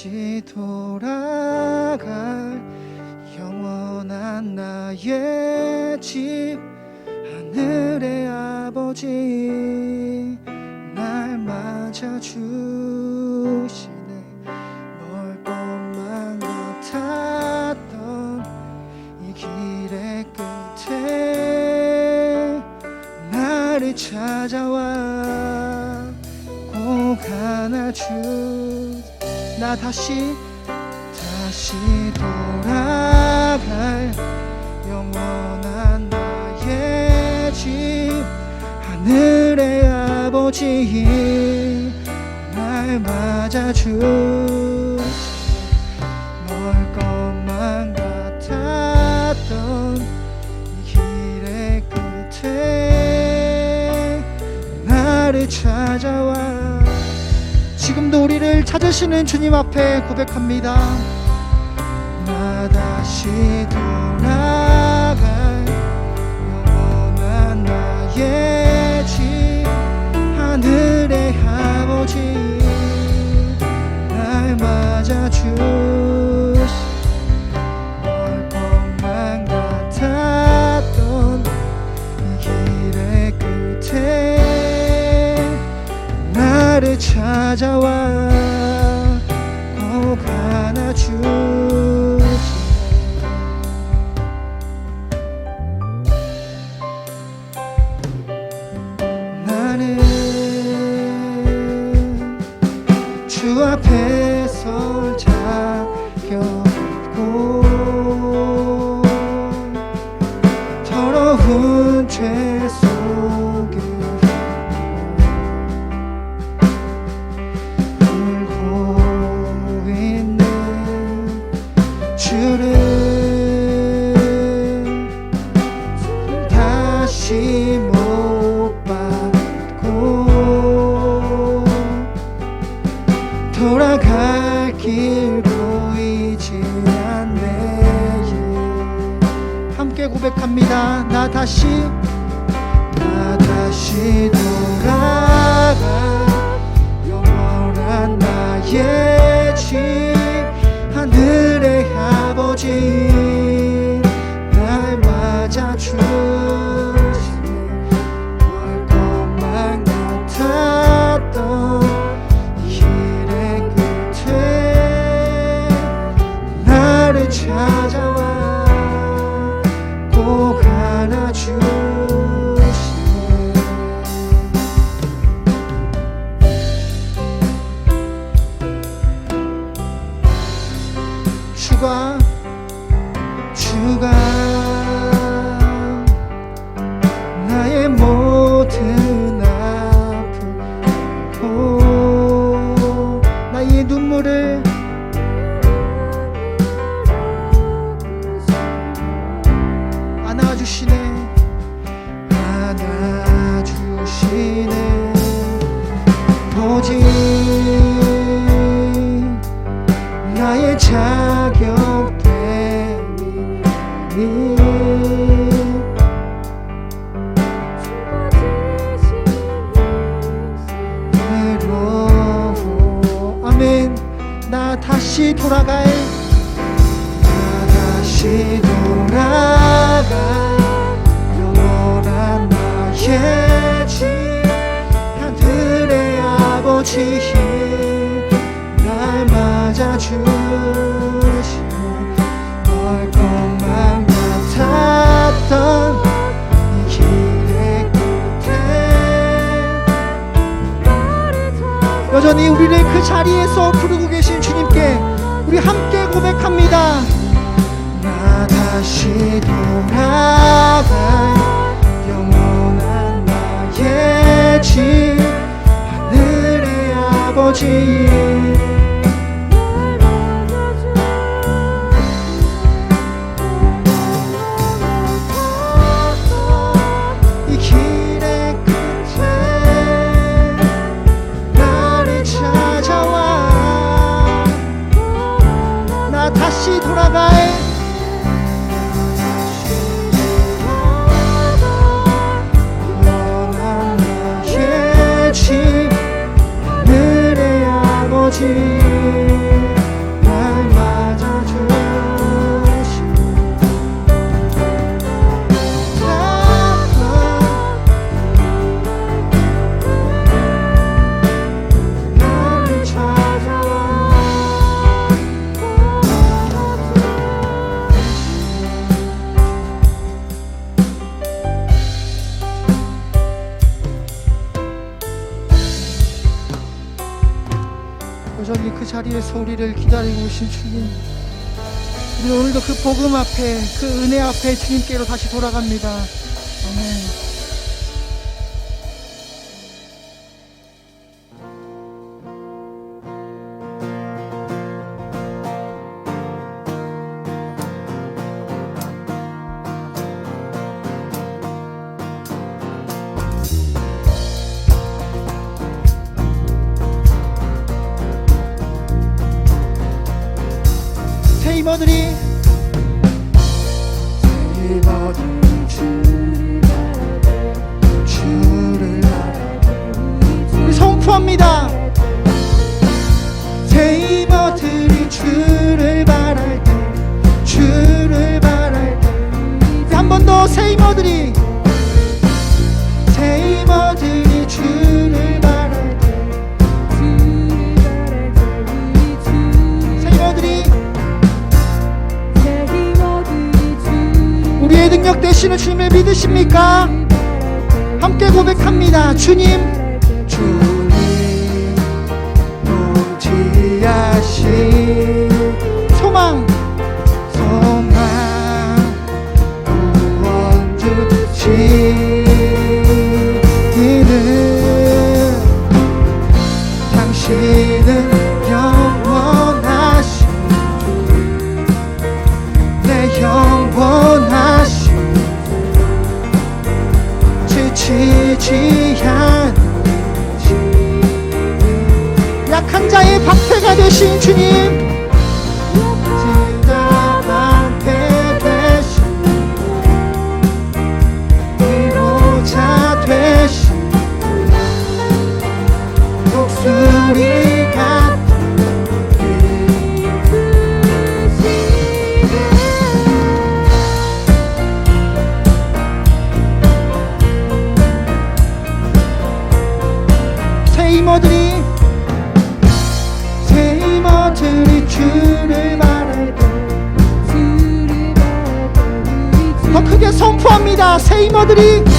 다시 돌아갈 영원한 나의 집 하늘의 아버지 날 맞아주시네. 멀 것만 같았던 이 길의 끝에 나를 찾아와 꼭 안아주 나 다시 다시 돌아갈 영원한 나의 집 하늘의 아버지 날 맞아주 찾으시는 주님 앞에 고백합니다. 나 다시 돌아갈 영원한 나의 집 하늘의 아버지 날 나를 찾아와 나 고백합니다. 나 다시 나 다시 돌아가 영원한 나의 집 하늘의 아버지. 날 끝에 나를 찾아 안아주시네. 오직 나의 자 주시고 멀 것만 같았던 이 길의 끝에 여전히 우리를 그 자리에서 부르고 계신 주님께 우리 함께 고백합니다. 나 다시 돌아갈 영원한 나의 집 하늘의 아버지 우리에서 우리를 기다리고 오신 주님. 우리 오늘도 그 복음 앞에, 그 은혜 앞에 주님께로 다시 돌아갑니다. 아멘. Madrid. 계십니까? 함께 고백합니다. 주님, 주님, 통치하신 소망, Hey, Madrid.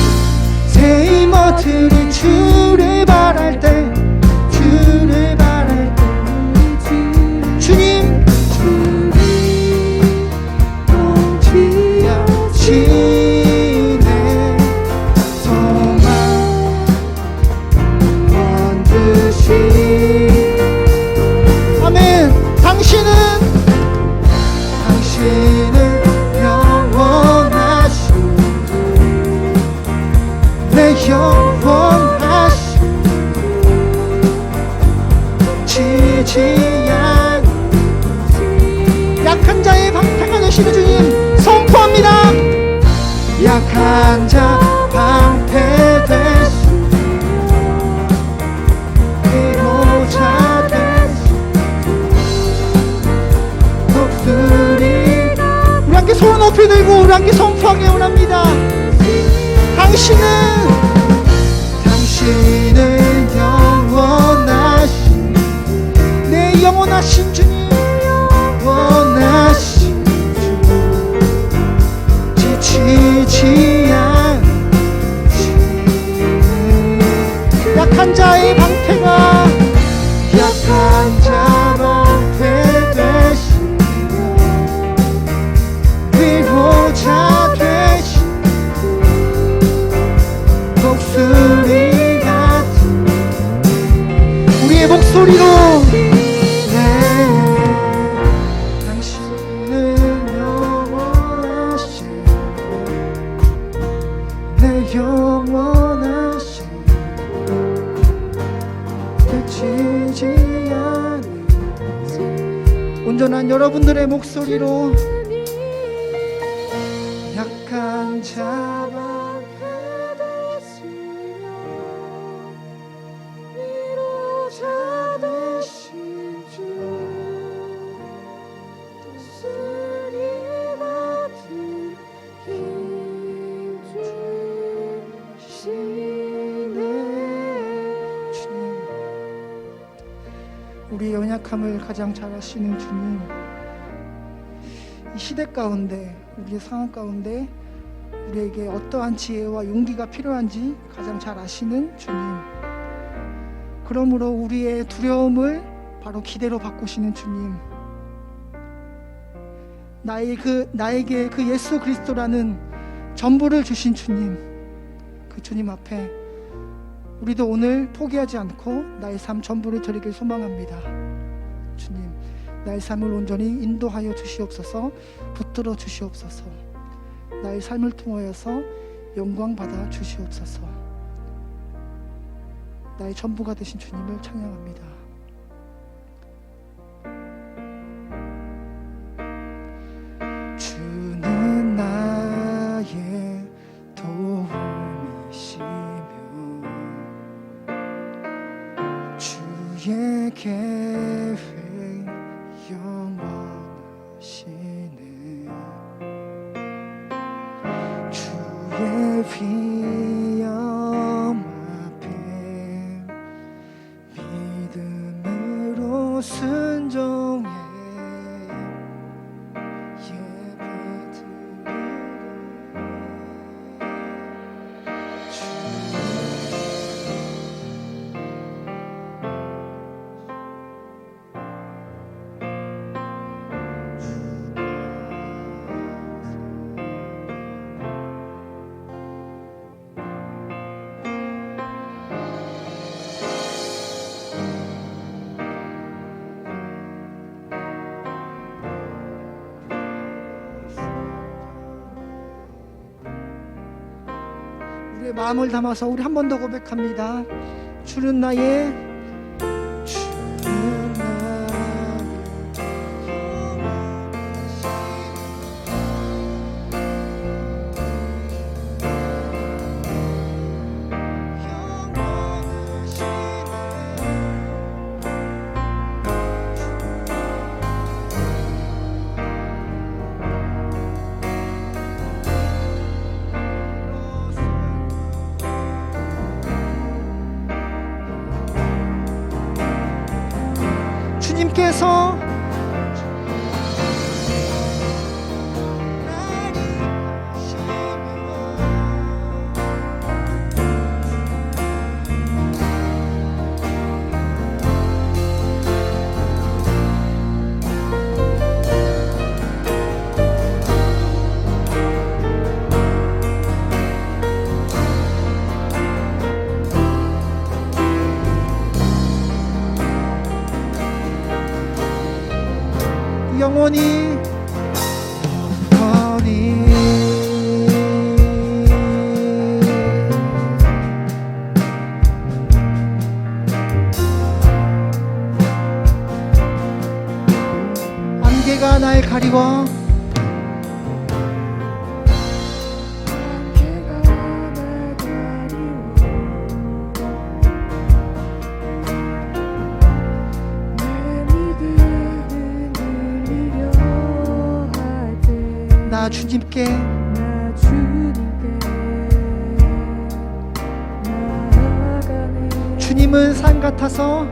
높이 들고 우리 함께 선포하기 원합니다. 당신은 당신은 영원하신 내 영원하신 주님 영원하신 주 지치지 않으시는 약한 자의 기로 약한 자바 우리 연약함을 가장 잘 아시는 주님. 시대 가운데 우리의 상황 가운데 우리에게 어떠한 지혜와 용기가 필요한지 가장 잘 아시는 주님. 그러므로 우리의 두려움을 바로 기대로 바꾸시는 주님. 나의 그 나에게 그 예수 그리스도라는 전부를 주신 주님. 그 주님 앞에 우리도 오늘 포기하지 않고 나의 삶 전부를 드리길 소망합니다. 주님. 나의 삶을 온전히 인도하여 주시옵소서, 붙들어 주시옵소서. 나의 삶을 통하여서 영광 받아 주시옵소서. 나의 전부가 되신 주님을 찬양합니다. 계획 영 마음을 담아서 우리 한 번 더 고백합니다. 주는 나의 나 주님께. 주님은 산 같아서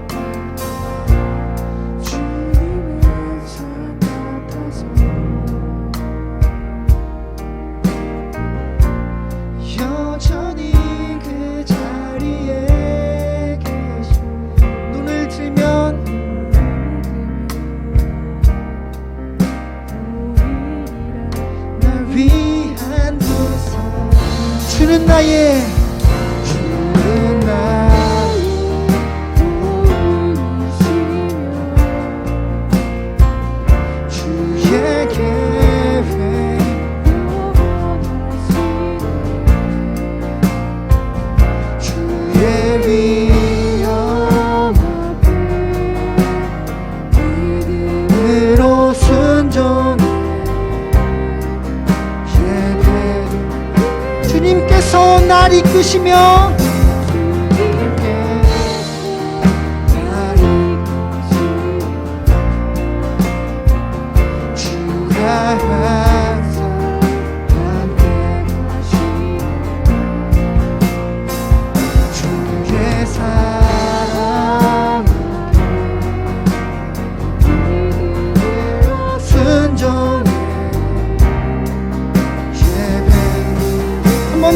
날 이 끄시며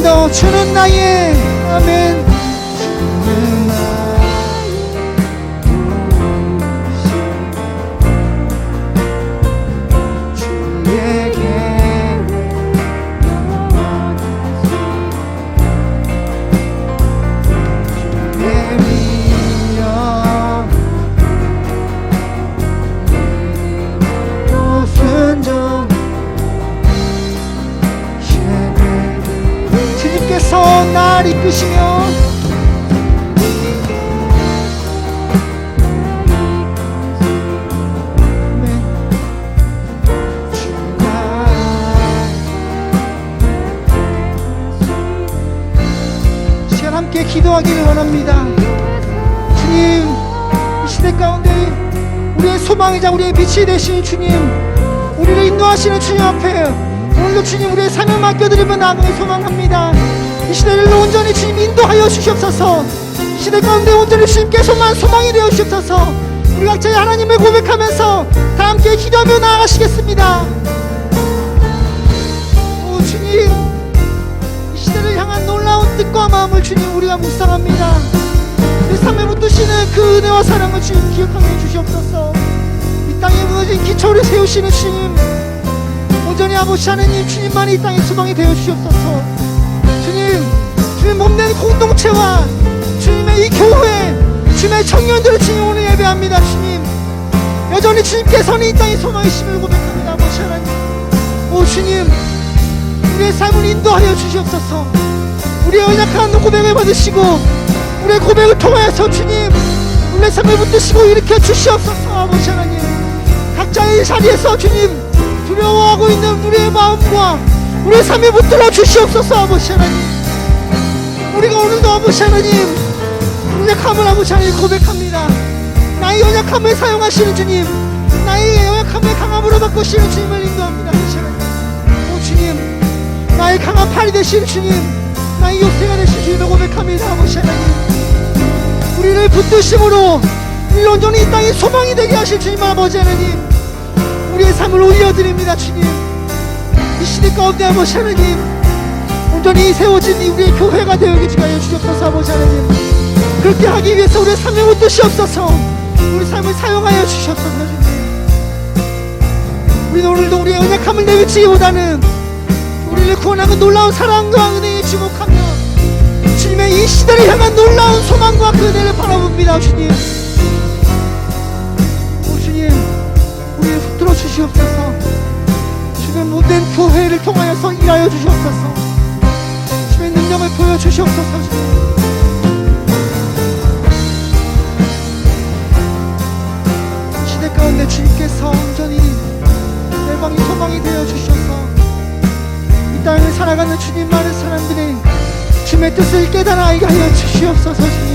더 주는 나의 아멘 기도하기를 원합니다. 주님, 이 시대 가운데 우리의 소망이자 우리의 빛이 되신 주님, 우리를 인도하시는 주님 앞에 오늘도 주님 우리의 삶을 맡겨드리며 나아가기 소망합니다. 이 시대를 온전히 주님 인도하여 주시옵소서. 이 시대 가운데 온전히 주님께서만 소망이 되어 주시옵소서. 우리 각자 하나님을 고백하면서 다 함께 기도하며 나아가시겠습니다. 뜻과 마음을 주님 우리가 묵상합니다. 우리 삶을 붙드시는 그 은혜와 사랑을 주님 기억하게 주시옵소서. 이 땅에 무너진 기초를 세우시는 주님, 온전히 아버지 하나님 주님만이 이 땅의 소망이 되어 주시옵소서. 주님, 주님 몸된 공동체와 주님의 이 교회, 주님의 청년들을 주님 오늘 예배합니다. 주님, 여전히 주님께서는 이 땅의 소망이심을 고백합니다. 아버지 하나님, 오 주님, 우리의 삶을 인도하여 주시옵소서. 우리의 연약한 고백을 받으시고 우리의 고백을 통하여서 주님 우리의 삶을 붙드시고 일으켜 주시옵소서 아버지 하나님. 각자의 자리에서 주님 두려워하고 있는 우리의 마음과 우리의 삶을 붙들어 주시옵소서 아버지 하나님. 우리가 오늘도 아버지 하나님 연약함을 아버지 하나님 고백합니다. 나의 연약함을 사용하시는 주님 나의 연약함을 강함으로 바꾸시는 주님을 인도합니다 아버지 하나님. 오 주님 나의 강한 팔이 되시는 주님 나의 요새가 되신 주님을 고백합니다. 아버지 하나님 우리를 붙드심으로 우리 온전히 이 땅에 소망이 되게 하실 주님 아버지 하나님 우리의 삶을 올려드립니다 주님. 이 시대 가운데 아버지 하나님 온전히 세워진 이 우리의 교회가 되어지게 하여 주옵소서 아버지 하나님. 그렇게 하기 위해서 우리의 삶을 붙드시옵소서 우리 삶을 사용하여 주시옵소서 주님. 우리는 오늘도 우리의 연약함을 내비치기보다는 우리를 구원하는 놀라운 사랑과 은혜에 주목하며 주님의 이 시대를 향한 놀라운 소망과 그 은혜를 바라봅니다 주님. 오 주님 우리를 붙들어 주시옵소서. 주님 못된 교회를 통하여서 일하여 주시옵소서. 주의 능력을 보여 주시옵소서 주님. 시대 가운데 주님께서 온전히 열방이 소망이 되어 주셔서. 이 땅을 살아가는 주님 많은 사람들이 주님의 뜻을 깨달아 주시옵소서 주님